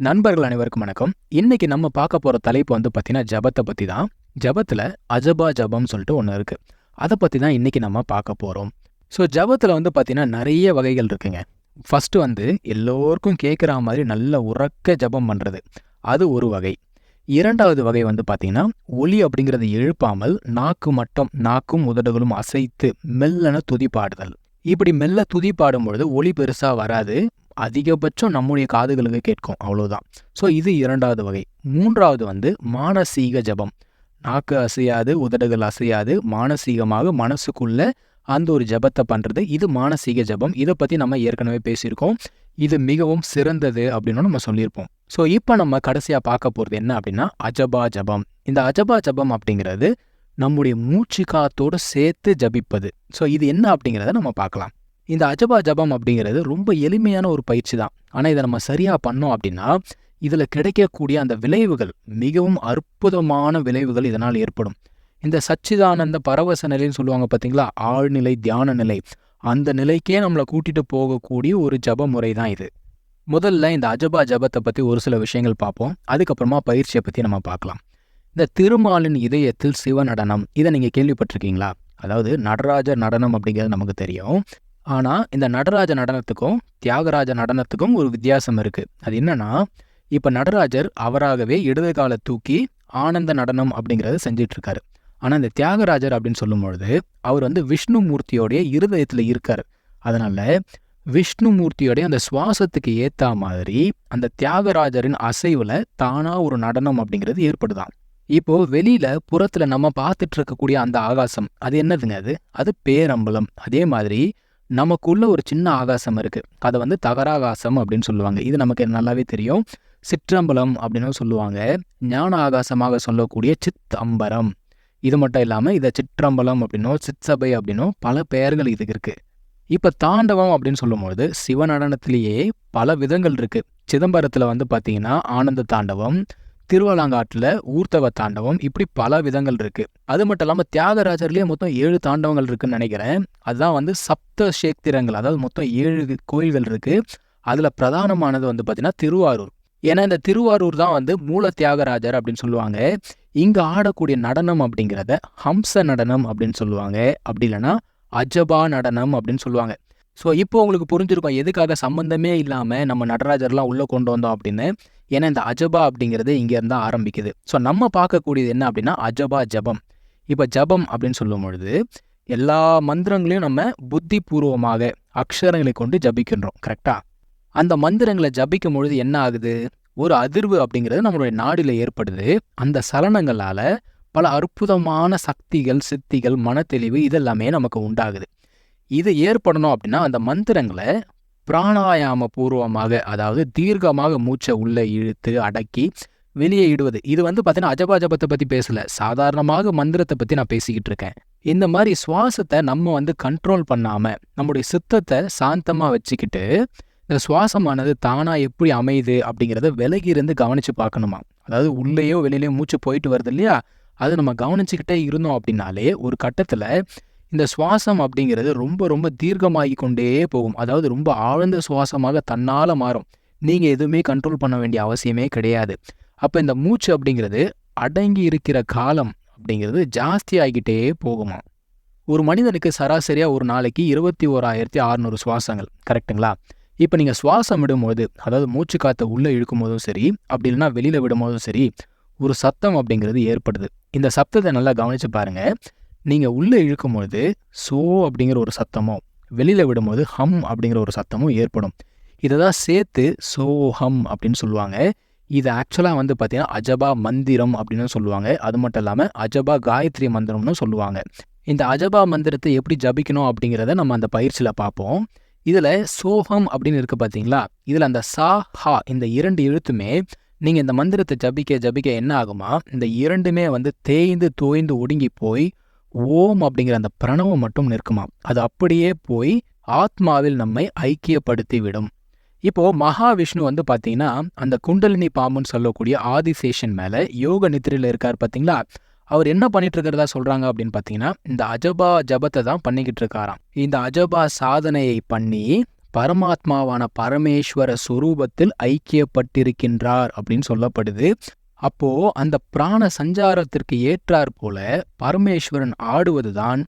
நண்பர்கள் அனைவருக்கும் வணக்கம். இன்னைக்கு நம்ம பார்க்க போற தலைப்பு வந்து பார்த்தீங்கன்னா ஜபத்தை பத்தி தான் ஜபத்தில் அஜபா ஜபம் சொல்லிட்டு ஒன்று இருக்கு. அதை பத்தி தான் இன்னைக்கு நம்ம பார்க்க போறோம். ஸோ ஜபத்தில் வந்து பார்த்தீங்கன்னா நிறைய வகைகள் இருக்குங்க. ஃபர்ஸ்ட் வந்து எல்லோருக்கும் கேட்குற மாதிரி நல்ல உறக்க ஜபம் பண்றது. அது ஒரு வகை. இரண்டாவது வகை வந்து பார்த்திங்கன்னா ஒலி அப்படிங்கிறத எழுப்பாமல் நாக்கு மட்டும் நாக்கும் உதடுகளும் அசைத்து மெல்லன துதி பாடுதல். இப்படி மெல்ல துதி பாடும் பொழுது பெருசாக பெருசா வராது. அதிகபட்சம் நம்முடைய காதுகளுக்கு கேட்கும். அவ்வளவுதான். ஸோ இது இரண்டாவது வகை. மூன்றாவது வந்து மானசீக ஜபம். நாக்கு அசையாது உதடுகள் அசையாது மானசீகமாக மனசுக்குள்ள அந்த ஒரு ஜபத்தை பண்றது. இது மானசீக ஜபம். இதை பத்தி நம்ம ஏற்கனவே பேசியிருக்கோம். இது மிகவும் சிறந்தது அப்படின்னு நம்ம சொல்லியிருப்போம். ஸோ இப்போ நம்ம கடைசியாக பார்க்க போகிறது என்ன அப்படின்னா அஜபா ஜபம். இந்த அஜபா ஜபம் அப்படிங்கிறது நம்முடைய மூச்சு காத்தோடு சேர்த்து ஜபிப்பது. ஸோ இது என்ன அப்படிங்கிறத நம்ம பார்க்கலாம். இந்த அஜபா ஜபம் அப்படிங்கிறது ரொம்ப எளிமையான ஒரு பயிற்சி தான். ஆனால் இதை நம்ம சரியாக பண்ணோம் அப்படின்னா இதில் கிடைக்கக்கூடிய அந்த விளைவுகள் மிகவும் அற்புதமான விளைவுகள் இதனால் ஏற்படும். இந்த சச்சிதானந்த பரவச நிலைன்னு சொல்லுவாங்க பார்த்தீங்களா? ஆழ்நிலை தியான நிலை. அந்த நிலைக்கே நம்மளை கூட்டிட்டு போகக்கூடிய ஒரு ஜப முறை தான் இது. முதல்ல இந்த அஜபா ஜபத்தை பற்றி ஒரு சில விஷயங்கள் பார்ப்போம். அதுக்கப்புறமா பயிற்சியை பற்றி நம்ம பார்க்கலாம். இந்த திருமாலின் இதயத்தில் சிவ நடனம் இதை நீங்கள் கேள்விப்பட்டிருக்கீங்களா? அதாவது நடராஜ நடனம் அப்படிங்கிறது நமக்கு தெரியும். ஆனால் இந்த நடராஜ நடனத்துக்கும் தியாகராஜ நடனத்துக்கும் ஒரு வித்தியாசம் இருக்குது அது என்னன்னா இப்போ நடராஜர் அவராகவே இடது காலை தூக்கி ஆனந்த நடனம் அப்படிங்கிறத செஞ்சிட்ருக்காரு. ஆனால் இந்த தியாகராஜர் அப்படின்னு சொல்லும் பொழுது அவர் வந்து விஷ்ணு மூர்த்தியோடைய இருதயத்தில் இருக்கார். அதனால விஷ்ணுமூர்த்தியோடைய அந்த சுவாசத்துக்கு ஏத்தா மாதிரி அந்த தியாகராஜரின் அசைவுல தானா ஒரு நடனம் அப்படிங்கிறது ஏற்படுதான். இப்போ வெளியில புறத்துல நம்ம பார்த்துட்டு இருக்கக்கூடிய அந்த ஆகாசம் அது என்னதுங்க அது? அது பேரம்பலம். அதே மாதிரி நமக்குள்ள ஒரு சின்ன ஆகாசம் இருக்கு. அதை வந்து தகராகாசம் அப்படின்னு சொல்லுவாங்க. இது நமக்கு நல்லாவே தெரியும். சிற்றம்பலம் அப்படின்னு சொல்லுவாங்க. ஞான ஆகாசமாக சொல்லக்கூடிய சித் அம்பரம் இது மட்டும் இல்லாம இதை சிற்றம்பலம் அப்படின்னோ சிற்சபை அப்படின்னோ பல பெயர்கள் இதுக்கு இருக்கு. இப்ப தாண்டவம் அப்படின்னு சொல்லும்பொழுது சிவநடனத்திலேயே பல விதங்கள் இருக்கு. சிதம்பரத்துல வந்து பாத்தீங்கன்னா ஆனந்த தாண்டவம் திருவாலாங்காட்டில் ஊர்த்தவ தாண்டவம் இப்படி பல விதங்கள் இருக்குது அது மட்டும் இல்லாமல் தியாகராஜர்லேயே மொத்தம் ஏழு தாண்டவங்கள் இருக்குன்னு நினைக்கிறேன். அதுதான் வந்து சப்த சேக்திரங்கள் அதாவது மொத்தம் ஏழு கோயில்கள் இருக்கு. அதில் பிரதானமானது வந்து பார்த்திங்கன்னா திருவாரூர். ஏன்னா இந்த திருவாரூர் தான் வந்து மூல தியாகராஜர் அப்படின்னு சொல்லுவாங்க. இங்கே ஆடக்கூடிய நடனம் அப்படிங்கிறத ஹம்ச நடனம் அப்படின்னு சொல்லுவாங்க. அப்படி இல்லைன்னா அஜபா நடனம் அப்படின்னு சொல்லுவாங்க. ஸோ இப்போ உங்களுக்கு புரிஞ்சிருக்கும் எதுக்காக சம்மந்தமே இல்லாமல் நம்ம நடராஜர்லாம் உள்ளே கொண்டு வந்தோம் அப்படின்னு. ஏன்னா இந்த அஜபா அப்படிங்கிறது இங்கேருந்து தான் ஆரம்பிக்குது. ஸோ நம்ம பார்க்கக்கூடியது என்ன அப்படின்னா அஜபா ஜபம். இப்போ ஜபம் அப்படின்னு சொல்லும் பொழுது எல்லா மந்திரங்களையும் நம்ம புத்தி பூர்வமாக அக்ஷரங்களை கொண்டு ஜபிக்கின்றோம் கரெக்டாக அந்த மந்திரங்களை ஜபிக்கும் பொழுது என்ன ஆகுது? ஒரு அதிர்வு அப்படிங்கிறது நம்மளுடைய நாடில் ஏற்படுது. அந்த சலனங்களால பல அற்புதமான சக்திகள் சித்திகள் மனத்தெளிவு இதெல்லாமே நமக்கு உண்டாகுது. இது ஏற்படணும் அப்படின்னா அந்த மந்திரங்களை பிராணாயாம பூர்வமாக அதாவது தீர்க்கமாக மூச்சை உள்ளே இழுத்து அடக்கி வெளியே இடுவது. இது வந்து பார்த்தீங்கன்னா அஜபாஜபத்தை பற்றி பேசல. சாதாரணமாக மந்திரத்தை பற்றி நான் பேசிக்கிட்டு இருக்கேன். இந்த மாதிரி சுவாசத்தை நம்ம வந்து கண்ட்ரோல் பண்ணாம நம்முடைய சித்தத்தை சாந்தமாக வச்சுக்கிட்டு இந்த சுவாசமானது தானா எப்படி அமையுது அப்படிங்கிறத விலகி இருந்து கவனிச்சு பார்க்கணுமா? அதாவது உள்ளேயோ வெளியிலயோ மூச்சு போயிட்டு வருது இல்லையா? அது நம்ம கவனிச்சுக்கிட்டே இருந்தோம் அப்படின்னாலே ஒரு கட்டத்தில் இந்த சுவாசம் அப்படிங்கிறது ரொம்ப ரொம்ப தீர்க்கமாகி கொண்டே போகும். அதாவது ரொம்ப ஆழ்ந்த சுவாசமாக தன்னால் மாறும். நீங்கள் எதுவுமே கண்ட்ரோல் பண்ண வேண்டிய அவசியமே கிடையாது. அப்போ இந்த மூச்சு அப்படிங்கிறது அடங்கி இருக்கிற காலம் அப்படிங்கிறது ஜாஸ்தி ஆகிக்கிட்டே போகுமா? ஒரு மனிதனுக்கு சராசரியாக ஒரு நாளைக்கு இருபத்தி ஓராயிரத்தி அறநூறு சுவாசங்கள். கரெக்டுங்களா இப்போ நீங்கள் சுவாசம் விடும்போது அதாவது மூச்சு காற்றை உள்ளே இழுக்கும் போதும் சரி அப்படி இல்லைன்னா வெளியில் விடும்போதும் சரி ஒரு சத்தம் அப்படிங்கிறது ஏற்படுது. இந்த சத்தத்தை நல்லா கவனிச்சு பாருங்க. நீங்கள் உள்ளே இழுக்கும்பொழுது சோ அப்படிங்கிற ஒரு சத்தமும் வெளியில் விடும்போது ஹம் அப்படிங்கிற ஒரு சத்தமும் ஏற்படும். இதை தான் சேர்த்து சோ ஹம் அப்படின்னு சொல்லுவாங்க. இது ஆக்சுவலாக வந்து பார்த்தீங்கன்னா அஜபா மந்திரம் அப்படின்னு சொல்லுவாங்க. அது மட்டும் இல்லாமல் அஜபா காயத்ரி மந்திரம்னு சொல்லுவாங்க. இந்த அஜபா மந்திரத்தை எப்படி ஜபிக்கணும் அப்படிங்கிறத நம்ம அந்த பயிற்சியில் பார்ப்போம். இதில் சோஹம் அப்படின்னு இருக்கு பார்த்தீங்களா? இதில் அந்த சா ஹா இந்த இரண்டு எழுத்துமே நீங்கள் இந்த மந்திரத்தை ஜபிக்க ஜபிக்க என்ன ஆகுமா? இந்த இரண்டுமே வந்து தேய்ந்து தோய்ந்து ஒடுங்கி போய் ஓம் அப்படிங்கிற அந்த பிரணவம் மட்டும் நிற்குமா? அது அப்படியே போய் ஆத்மாவில் நம்மை ஐக்கியப்படுத்தி விடும் இப்போ மகாவிஷ்ணு வந்து பாத்தீங்கன்னா அந்த குண்டலினி பாம்புன்னு சொல்லக்கூடிய ஆதிசேஷன் மேல யோக நித்திரையில இருக்கார் பாத்தீங்களா அவர் என்ன பண்ணிட்டு இருக்கிறதா சொல்றாங்க அப்படின்னு பாத்தீங்கன்னா இந்த அஜபா ஜபத்தை தான் பண்ணிக்கிட்டு இருக்காராம். இந்த அஜபா சாதனையை பண்ணி பரமாத்மாவான பரமேஸ்வர சுரூபத்தில் ஐக்கியப்பட்டிருக்கின்றார் அப்படின்னு சொல்லப்படுது. அப்போ அந்த பிராண சஞ்சாரத்திற்கு ஏற்றாற் போல பரமேஸ்வரன் ஆடுவதுதான்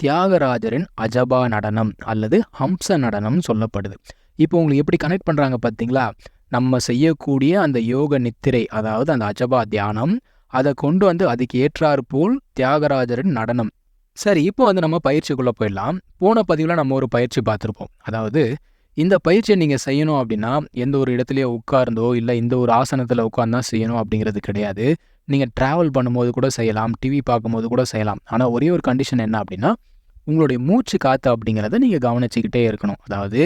தியாகராஜரின் அஜபா நடனம் அல்லது ஹம்ச நடனம் சொல்லப்படுது. இப்போ உங்களுக்கு எப்படி கனெக்ட் பண்றாங்க பார்த்தீங்களா நம்ம செய்யக்கூடிய அந்த யோக நித்திரை அதாவது அந்த அஜபா தியானம் அதை கொண்டு வந்து அதுக்கு ஏற்றாறு போல் தியாகராஜரின் நடனம். சரி இப்போ வந்து நம்ம பயிற்சிக்குள்ள போயிடலாம். போன பதிவில் நம்ம ஒரு பயிற்சி பார்த்துருப்போம். அதாவது இந்த பயிற்சியை நீங்கள் செய்யணும் அப்படின்னா எந்த ஒரு இடத்துலையோ உட்கார்ந்தோ இல்லை இந்த ஒரு ஆசனத்தில் உட்கார்ந்தா செய்யணும் அப்படிங்கிறது கிடையாது. நீங்கள் ட்ராவல் பண்ணும்போது கூட செய்யலாம் டிவி பார்க்கும்போது கூட செய்யலாம். ஆனால் ஒரே ஒரு கண்டிஷன் என்ன அப்படின்னா உங்களுடைய மூச்சு காற்று அப்படிங்கிறத நீங்கள் கவனிச்சுக்கிட்டே இருக்கணும். அதாவது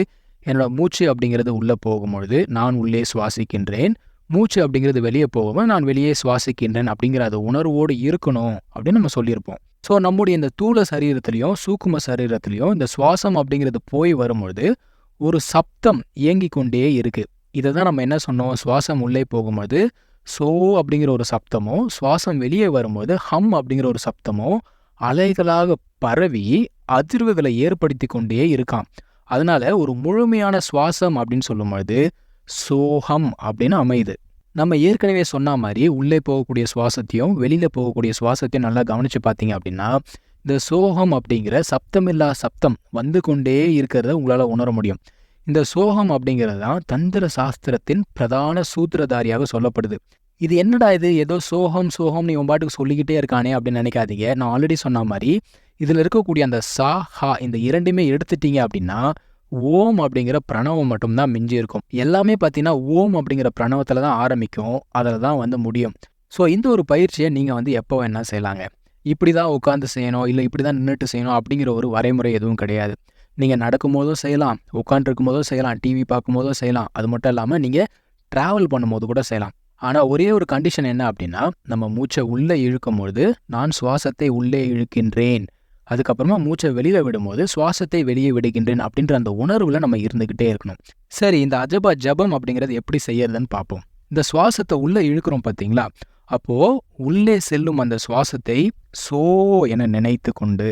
என்னோட மூச்சு அப்படிங்கிறது உள்ளே போகும்பொழுது நான் உள்ளே சுவாசிக்கின்றேன். மூச்சு அப்படிங்கிறது வெளியே போகும்போது நான் வெளியே சுவாசிக்கின்றேன் அப்படிங்கிற அது உணர்வோடு இருக்கணும் அப்படின்னு நம்ம சொல்லியிருப்போம். ஸோ நம்முடைய இந்த தூள சரீரத்திலையும் சூக்கும சரீரத்திலையும் இந்த சுவாசம் அப்படிங்கிறது போய் வரும்பொழுது ஒரு சப்தம் இயங்கி கொண்டே இருக்கு. இதை தான் நம்ம என்ன சொன்னோம்? சுவாசம் உள்ளே போகும்போது சோ அப்படிங்கிற ஒரு சப்தமோ சுவாசம் வெளியே வரும்போது ஹம் அப்படிங்கிற ஒரு சப்தமோ அலைகளாக பரவி அதிர்வுகளை ஏற்படுத்தி கொண்டே இருக்காம். அதனால ஒரு முழுமையான சுவாசம் அப்படின்னு சொல்லும்பொழுது சோகம் அப்படின்னு அமையுது. நம்ம ஏற்கனவே சொன்ன மாதிரி உள்ளே போகக்கூடிய சுவாசத்தையும் வெளியில போகக்கூடிய சுவாசத்தையும் நல்லா கவனிச்சு பார்த்தீங்க அப்படின்னா இந்த சோகம் அப்படிங்கிற சப்தமில்லா சப்தம் வந்து கொண்டே இருக்கிறத உங்களால் உணர முடியும். இந்த சோகம் அப்படிங்கிறது தான் தந்திர சாஸ்திரத்தின் பிரதான சூத்திரதாரியாக சொல்லப்படுது. இது என்னடா இது? ஏதோ சோகம் சோகம்னு இவன் பாட்டுக்கு சொல்லிக்கிட்டே இருக்கானே அப்படின்னு நினைக்காதீங்க. நான் ஆல்ரெடி சொன்ன மாதிரி இதில் இருக்கக்கூடிய அந்த சா ஹா இந்த இரண்டுமே எடுத்துட்டீங்க அப்படின்னா ஓம் அப்படிங்கிற பிரணவம் மட்டும்தான் மிஞ்சி இருக்கும். எல்லாமே பார்த்தீங்கன்னா ஓம் அப்படிங்கிற பிரணவத்தில் தான் ஆரம்பிக்கும். அதில் தான் வந்து முடியும். ஸோ இந்த ஒரு பயிற்சியை நீங்கள் வந்து எப்போ வேணால் செய்யலாங்க. இப்படி தான் உட்காந்து செய்யணும் இல்லை இப்படி தான் நின்றுட்டு செய்யணும் அப்படிங்கிற ஒரு வரைமுறை எதுவும் கிடையாது. நீங்கள் நடக்கும்போதும் செய்யலாம் உட்காந்துருக்கும் போதும் செய்யலாம் டிவி பார்க்கும்போதும் செய்யலாம். அது மட்டும் இல்லாமல் நீங்கள் ட்ராவல் பண்ணும்போது கூட செய்யலாம். ஆனால் ஒரே ஒரு கண்டிஷன் என்ன அப்படின்னா நம்ம மூச்சை உள்ளே இழுக்கும் பொழுது நான் சுவாசத்தை உள்ளே இழுக்கின்றேன். அதுக்கப்புறமா மூச்சை வெளியில விடும்போது சுவாசத்தை வெளியே விடுகின்றேன் அப்படின்ற அந்த உணர்வுல நம்ம இருந்துகிட்டே இருக்கணும். சரி இந்த அஜபா ஜபம் அப்படிங்கிறது எப்படி செய்யறதுன்னு பார்ப்போம். இந்த சுவாசத்தை உள்ள இழுக்கிறோம் பார்த்தீங்களா? அப்போ உள்ளே செல்லும் அந்த சுவாசத்தை சோ என நினைத்து கொண்டு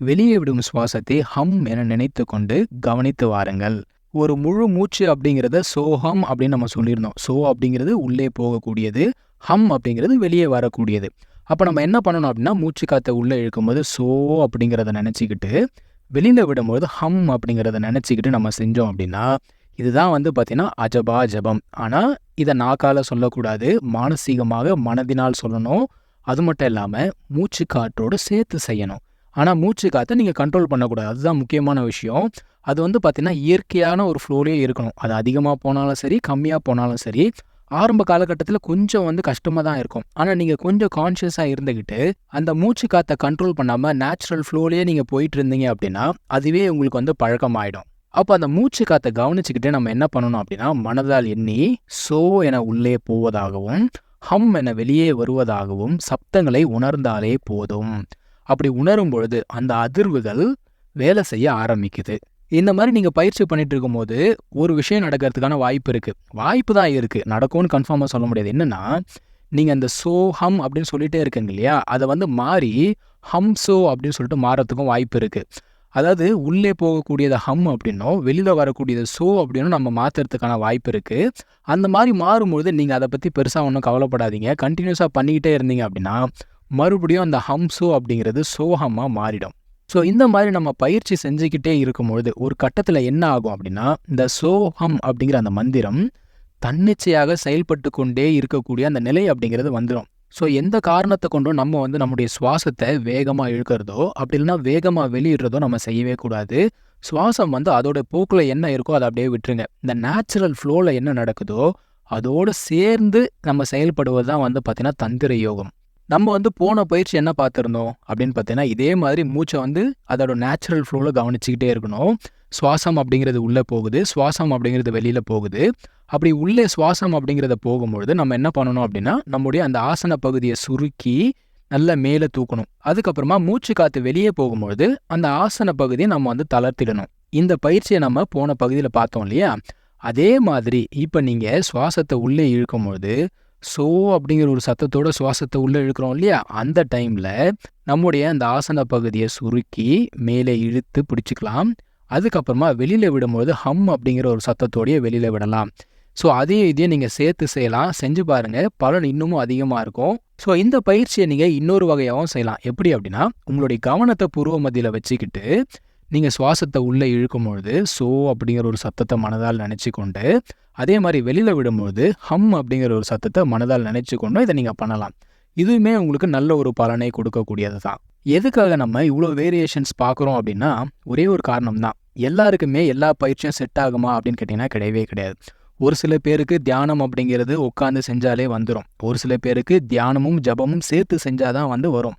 வெளியே விடும் சுவாசத்தை ஹம் என நினைத்து கொண்டு கவனித்து வாருங்கள். ஒரு முழு மூச்சு அப்படிங்கிறத சோஹம் அப்படின்னு நம்ம சொல்லியிருந்தோம். சோ அப்படிங்கிறது உள்ளே போகக்கூடியது ஹம் அப்படிங்கிறது வெளியே வரக்கூடியது. அப்போ நம்ம என்ன பண்ணணும் அப்படின்னா மூச்சு காற்றை உள்ளே இழுக்கும்போது சோ அப்படிங்கிறத நினச்சிக்கிட்டு வெளியில் விடும்போது ஹம் அப்படிங்கிறத நினச்சிக்கிட்டு நம்ம செஞ்சோம் அப்படின்னா இதுதான் வந்து பார்த்தீங்கன்னா அஜபா ஜபம். ஆனால் இதை நாக்கால் சொல்லக்கூடாது. மானசீகமாக மனதினால் சொல்லணும். அது மட்டும் இல்லாமல் மூச்சு காற்றோடு சேர்த்து செய்யணும். ஆனால் மூச்சு காற்றை நீங்கள் கண்ட்ரோல் பண்ணக்கூடாது. அதுதான் முக்கியமான விஷயம். அது வந்து பார்த்தீங்கன்னா இயற்கையான ஒரு ஃப்ளோலேயே இருக்கணும். அது அதிகமாக போனாலும் சரி கம்மியாக போனாலும் சரி ஆரம்ப காலகட்டத்தில் கொஞ்சம் வந்து கஷ்டமாக தான் இருக்கும். ஆனால் நீங்கள் கொஞ்சம் கான்ஷியஸாக இருந்துக்கிட்டு அந்த மூச்சு காற்றை கண்ட்ரோல் பண்ணாமல் நேச்சுரல் ஃப்ளோலேயே நீங்கள் போயிட்டு இருந்தீங்க அப்படின்னா அதுவே உங்களுக்கு வந்து பழக்கமாயிடும். அப்போ அந்த மூச்சு காற்றை கவனிச்சுக்கிட்டு நம்ம என்ன பண்ணணும் அப்படின்னா மனதால் எண்ணி சோ என உள்ளே போவதாகவும் ஹம் என வெளியே வருவதாகவும் சப்தங்களை உணர்ந்தாலே போதும். அப்படி உணரும் பொழுது அந்த அதிர்வுகள் வேலை செய்ய ஆரம்பிக்குது. இந்த மாதிரி நீங்கள் பயிற்சி பண்ணிட்டு இருக்கும்போது ஒரு விஷயம் நடக்கிறதுக்கான வாய்ப்பு இருக்குது வாய்ப்பு தான் இருக்குது நடக்கும்னு கன்ஃபார்மாக சொல்ல முடியாது. என்னன்னா நீங்கள் அந்த சோ ஹம் அப்படின்னு சொல்லிட்டே இருக்கீங்க இல்லையா? அதை வந்து மாறி ஹம் சோ அப்படின்னு சொல்லிட்டு மாறத்துக்கும் வாய்ப்பு இருக்குது அதாவது உள்ளே போகக்கூடியத ஹம் அப்படின்னோ வெளியில் வரக்கூடியது சோ அப்படின்னும் நம்ம மாற்றுறதுக்கான வாய்ப்பு இருக்குது அந்த மாதிரி மாறும்பொழுது நீங்கள் அதை பற்றி பெருசாக ஒன்றும் கவலைப்படாதீங்க. கண்டினியூஸாக பண்ணிக்கிட்டே இருந்தீங்க அப்படின்னா மறுபடியும் அந்த ஹம் சோ அப்படிங்கிறது சோஹமாக மாறிடும். ஸோ இந்த மாதிரி நம்ம பயிற்சி செஞ்சுக்கிட்டே இருக்கும்பொழுது ஒரு கட்டத்தில் என்ன ஆகும் அப்படின்னா இந்த சோஹம் அப்படிங்கிற அந்த மந்திரம் தன்னிச்சையாக செயல்பட்டு கொண்டே இருக்கக்கூடிய அந்த நிலை அப்படிங்கிறது வந்துடும் ஸோ எந்த காரணத்தை கொண்டும் நம்ம வந்து நம்முடைய சுவாசத்தை வேகமாக இழுக்கிறதோ அப்படி இல்லைன்னா வேகமாக வெளியிடுறதோ நம்ம செய்யவே கூடாது. சுவாசம் வந்து அதோட போக்கில் என்ன இருக்கோ அதை அப்படியே விட்டுருங்க. இந்த நேச்சுரல் ஃப்ளோவில் என்ன நடக்குதோ அதோடு சேர்ந்து நம்ம செயல்படுவது தான் வந்து பார்த்திங்கன்னா தந்திர யோகம். நம்ம வந்து போன பயிற்சி என்ன பார்த்துருந்தோம் அப்படின்னு பார்த்தீங்கன்னா இதே மாதிரி மூச்சை வந்து அதோட நேச்சுரல் ஃப்ளோவில் கவனிச்சுக்கிட்டே இருக்கணும். சுவாசம் அப்படிங்கிறது உள்ளே போகுது சுவாசம் அப்படிங்கிறது வெளியில் போகுது. அப்படி உள்ளே சுவாசம் அப்படிங்கிறத போகும்பொழுது நம்ம என்ன பண்ணணும் அப்படின்னா நம்முடைய அந்த ஆசன பகுதியை சுருக்கி நல்ல மேலே தூக்கணும். அதுக்கப்புறமா மூச்சு காற்று வெளியே போகும்பொழுது அந்த ஆசன பகுதியை நம்ம வந்து தளர்த்திடணும். இந்த பயிற்சியை நம்ம போன பகுதியில் பார்த்தோம் இல்லையா? அதே மாதிரி இப்போ நீங்கள் சுவாசத்தை உள்ளே இழுக்கும்பொழுது சோ அப்படிங்கிற ஒரு சத்தத்தோட சுவாசத்தை உள்ளே இழுக்கிறோம் இல்லையா? அந்த டைமில் நம்முடைய அந்த ஆசன பகுதியை சுருக்கி மேலே இழுத்து பிடிச்சிக்கலாம். அதுக்கப்புறமா வெளியில் விடும்போது ஹம் அப்படிங்கிற ஒரு சத்தத்தோடையே வெளியில் விடலாம். ஸோ அதையும் இதையும் நீங்கள் சேர்த்து செய்யலாம். செஞ்சு பாருங்கள் பலன் இன்னமும் அதிகமாக இருக்கும். ஸோ இந்த பயிற்சியை நீங்கள் இன்னொரு வகையாகவும் செய்யலாம். எப்படி அப்படின்னா உங்களுடைய கவனத்தை பூர்வ மத்தியில் வச்சுக்கிட்டு நீங்கள் சுவாசத்தை உள்ளே இழுக்கும் பொழுது சோ அப்படிங்கிற ஒரு சத்தத்தை மனதால் நினச்சி கொண்டு அதே மாதிரி வெளியில் விடும்பொழுது ஹம் அப்படிங்கிற ஒரு சத்தத்தை மனதால் நினச்சி கொண்டு இதை நீங்கள் பண்ணலாம். இதுவுமே உங்களுக்கு நல்ல ஒரு பலனை கொடுக்கக்கூடியது தான் எதுக்காக நம்ம இவ்வளோ வேரியேஷன்ஸ் பார்க்குறோம் அப்படின்னா ஒரே ஒரு காரணம் தான் எல்லாருக்குமே எல்லா பயிற்சியும் செட் ஆகுமா அப்படின்னு கேட்டிங்கன்னா கிடையவே கிடையாது. ஒரு சில பேருக்கு தியானம் அப்படிங்கிறது உட்காந்து செஞ்சாலே வந்துடும் ஒரு சில பேருக்கு தியானமும் ஜபமும் சேர்த்து செஞ்சாதான் வந்து வரும்.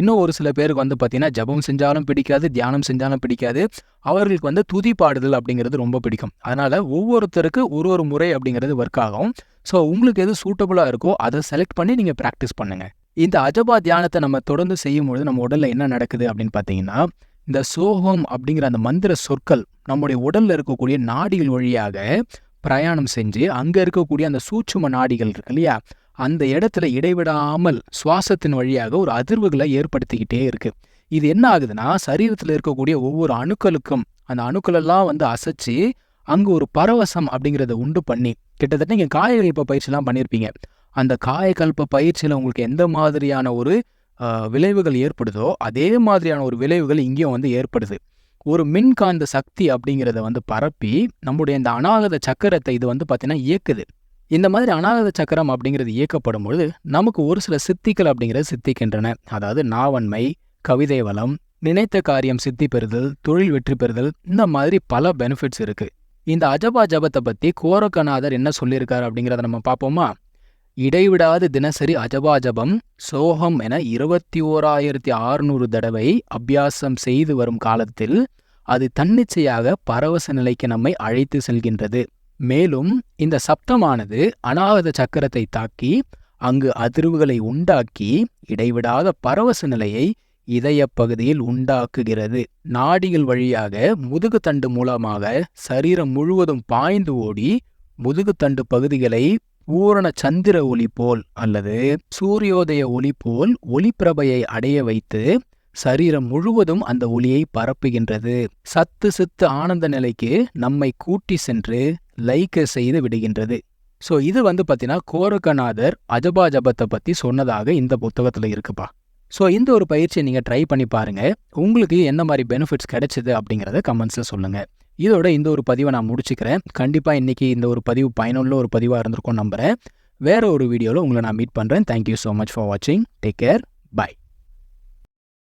இன்னும் ஒரு சில பேருக்கு வந்து பார்த்தீங்கன்னா ஜபம் செஞ்சாலும் பிடிக்காது தியானம் செஞ்சாலும் பிடிக்காது. அவர்களுக்கு வந்து துதி பாடுதல் அப்படிங்கிறது ரொம்ப பிடிக்கும். அதனால் ஒவ்வொருத்தருக்கு ஒரு ஒரு முறை அப்படிங்கிறது ஒர்க் ஆகும். ஸோ உங்களுக்கு எது சூட்டபுளாக இருக்கோ அதை செலக்ட் பண்ணி நீங்கள் ப்ராக்டிஸ் பண்ணுங்கள் இந்த அஜபா தியானத்தை நம்ம தொடர்ந்து செய்யும் பொழுது நம்ம உடலில் என்ன நடக்குது அப்படின்னு பார்த்தீங்கன்னா இந்த சோகம் அப்படிங்கிற அந்த மந்திர சொற்கள் நம்முடைய உடலில் இருக்கக்கூடிய நாடிகள் வழியாக பிரயாணம் செஞ்சு அங்கே இருக்கக்கூடிய அந்த சூட்சும நாடிகள் இருக்கு இல்லையா? அந்த இடத்துல இடைவிடாமல் சுவாசத்தின் வழியாக ஒரு அதிர்வுகளை ஏற்படுத்திக்கிட்டே இருக்கு. இது என்ன ஆகுதுன்னா சரீரத்தில் இருக்கக்கூடிய ஒவ்வொரு அணுக்களுக்கும் அந்த அணுக்களெல்லாம் வந்து அசைச்சு அங்கே ஒரு பரவசம் அப்படிங்கிறத உண்டு பண்ணி கிட்டத்தட்ட நீங்கள் காயகல்ப பயிற்சிலாம் பண்ணியிருப்பீங்க அந்த காயக்கல்ப பயிற்சியில் உங்களுக்கு எந்த மாதிரியான ஒரு விளைவுகள் ஏற்படுதோ அதே மாதிரியான ஒரு விளைவுகள் இங்கேயும் வந்து ஏற்படுது. ஒரு மின்காந்த சக்தி அப்படிங்கிறத வந்து பரப்பி நம்முடைய இந்த அநாகத சக்கரத்தை இது வந்து பார்த்திங்கன்னா இயக்குது. இந்த மாதிரி அநாகத சக்கரம் அப்படிங்கிறது இயக்கப்படும் பொழுது நமக்கு ஒரு சில சித்திகள் அப்படிங்கிறது சித்திக்கின்றன. அதாவது நாவன்மை கவிதை வளம் நினைத்த காரியம் சித்தி பெறுதல் தொழில் வெற்றி பெறுதல் இந்த மாதிரி பல பெனிஃபிட்ஸ் இருக்கு. இந்த அஜபா ஜபத்தை பத்தி கோரக்கநாதர் என்ன சொல்லியிருக்காரு அப்படிங்கிறத நம்ம பார்ப்போமா? இடைவிடாது தினசரி அஜபாஜபம் சோகம் என இருபத்தி ஓராயிரத்தி ஆறுநூறு தடவை அபியாசம் செய்து வரும் காலத்தில் அது தன்னிச்சையாக பரவச நிலைக்கு நம்மை அழைத்து செல்கின்றது. மேலும் இந்த சப்தமானது அநாகத சக்கரத்தை தாக்கி அங்கு அதிர்வுகளை உண்டாக்கி இடைவிடாத பரவச நிலையை இதய பகுதியில் உண்டாக்குகிறது. நாடிகள் வழியாக முதுகுத்தண்டு மூலமாக சரீரம் முழுவதும் பாய்ந்து ஓடி முதுகுத்தண்டு பகுதிகளை பூரண சந்திர ஒளி போல் அல்லது சூரியோதய ஒளி போல் ஒளிப்பிரபையை அடைய வைத்து சரீரம் முழுவதும் அந்த ஒளியை பரப்புகின்றது. சத்து சித்து ஆனந்த நிலைக்கு நம்மை கூட்டி சென்று லைக்க செய்து விடுகின்றது. ஸோ இது வந்து பார்த்தீங்கன்னா கோரக்கநாதர் அஜபா ஜபத்தை பற்றி சொன்னதாக இந்த புத்தகத்தில் இருக்குப்பா. ஸோ இந்த ஒரு பயிற்சியை நீங்கள் ட்ரை பண்ணி பாருங்கள் உங்களுக்கு என்ன மாதிரி பெனிஃபிட்ஸ் கிடைச்சிது அப்படிங்கிறத கமெண்ட்ஸில் சொல்லுங்கள் இதோட இந்த ஒரு பதிவை நான் முடிச்சுக்கிறேன். கண்டிப்பாக இன்றைக்கி இந்த ஒரு பதிவு பயனுள்ள ஒரு பதிவாக இருந்திருக்கும் நம்புகிறேன் வேற ஒரு வீடியோவில் உங்களை நான் மீட் பண்ணுறேன் thank you so much for வாட்சிங் டேக் கேர் பை